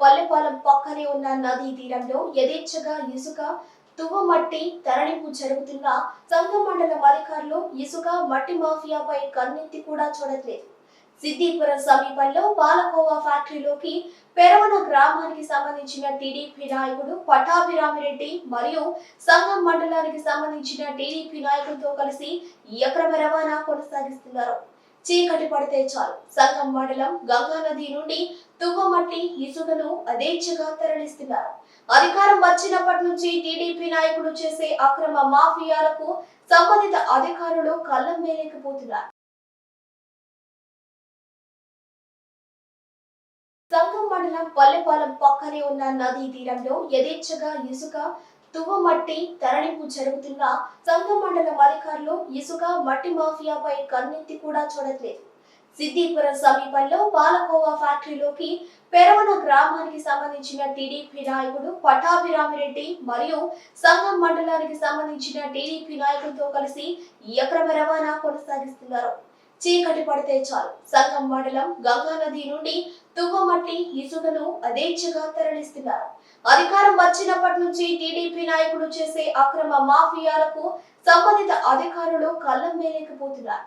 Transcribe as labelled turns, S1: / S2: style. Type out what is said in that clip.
S1: పల్లెపాలెం పక్కనే ఉన్న నదీ తీరంలో యథేచ్ఛగా ఇసుక తువ్వమట్టి తరలింపు జరుగుతున్న సంఘ మండలం అధికారులు ఇసుక మట్టి మాఫియాపై కన్నెత్తి కూడా చూడట్లేదు. సిద్దిపురం సమీపంలో పాలకోవా ఫ్యాక్టరీలోకి పెరవన గ్రామానికి సంబంధించిన టీడీపీ నాయకుడు పటాభిరామిరెడ్డి మరియు సంఘం మండలానికి సంబంధించిన టీడీపీ నాయకులతో కలిసి ఈ రవాణా కొనసాగిస్తున్నారు. చీకటి పడితే చాలు. సంగం మండలం గంగా నది నుండి తువ్వమట్టి ఇసుకను అదేచ్ఛగా తరలిస్తున్నారు. అధికారం వచ్చినప్పటి నుంచి టీడీపీ నాయకుడు చేసే అక్రమ మాఫియాలకు సంబంధిత అధికారులు కళ్ళం వేయలేకపోతున్నారు సంగం మండలం పల్లెపాలెం పక్కనే ఉన్న నదీ తీరంలో యథేచ్ఛగా ఇసుక తువ్వమట్టి తరలింపు జరుగుతున్న సంఘం మండలం అధికారులు ఇసుక మట్టి మాఫియాపై కన్నెత్తి కూడా చూడట్లేదు. సిద్దిపురం సమీపంలో పాలకోవా ఫ్యాక్టరీలోకి పెరవన గ్రామానికి సంబంధించిన టీడీపీ నాయకుడు పటాభిరామిరెడ్డి మరియు సంఘం మండలానికి సంబంధించిన టీడీపీ నాయకులతో కలిసి ఈ రవాణా కొనసాగిస్తున్నారు. చీకటి పడితే చాలు. సంఘం మండలం గంగా నది నుండి తువ్వమట్టి ఇసుకను అదేచ్ఛగా తరలిస్తున్నారు. అధికారం వచ్చినప్పటి నుంచి టీడీపీ నాయకుడు చేసే అక్రమ మాఫియాలకు సంబంధిత అధికారులు కళ్ళం వేయలేకపోతున్నారు